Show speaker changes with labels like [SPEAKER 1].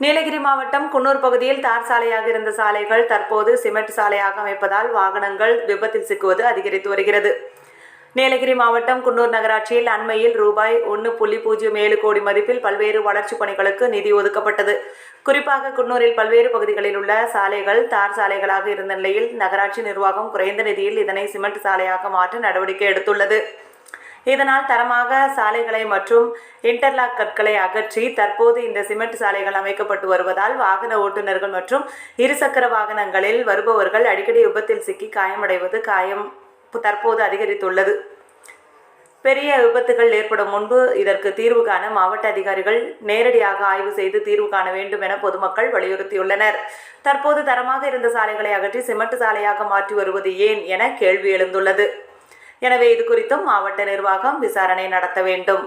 [SPEAKER 1] நீலகிரி மாவட்டம் குன்னூர் பகுதியில் தார் சாலையாக இருந்த சாலைகள் தற்போது சிமெண்ட் சாலையாக அமைப்பதால் வாகனங்கள் விபத்தில் சிக்குவது அதிகரித்து வருகிறது. நீலகிரி மாவட்டம் குன்னூர் நகராட்சியில் அண்மையில் ரூபாய் ஒன்று புள்ளி பூஜ்ஜியம் ஏழு கோடி மதிப்பில் பல்வேறு வளர்ச்சிப் பணிகளுக்கு நிதி ஒதுக்கப்பட்டது. குறிப்பாக குன்னூரில் பல்வேறு பகுதிகளில் உள்ள சாலைகள் தார் சாலைகளாக இருந்த நிலையில் நகராட்சி நிர்வாகம் குறைந்த நிதியில் இதனை சிமெண்ட் சாலையாக மாற்ற நடவடிக்கை எடுத்துள்ளது. இதனால் தரமாக சாலைகளை மற்றும் இன்டர்லாக் கற்களை அகற்றி தற்போது இந்த சிமெண்ட் சாலைகள் அமைக்கப்பட்டு வருவதால் வாகன ஓட்டுநர்கள் மற்றும் இருசக்கர வாகனங்களில் வருபவர்கள் அடிக்கடி விபத்தில் சிக்கி காயமடைவது காயம் தற்போது அதிகரித்துள்ளது. பெரிய விபத்துகள் ஏற்படும் முன்பு இதற்கு தீர்வு காண மாவட்ட அதிகாரிகள் நேரடியாக ஆய்வு செய்து தீர்வு காண வேண்டும் என பொதுமக்கள் வலியுறுத்தியுள்ளனர். தற்போது தரமாக இருந்த சாலைகளை அகற்றி சிமெண்ட் சாலையாக மாற்றி வருவது ஏன் என கேள்வி எழுந்துள்ளது. எனவே இது குறித்தும் மாவட்ட நிர்வாகம் விசாரணை நடத்த வேண்டும்.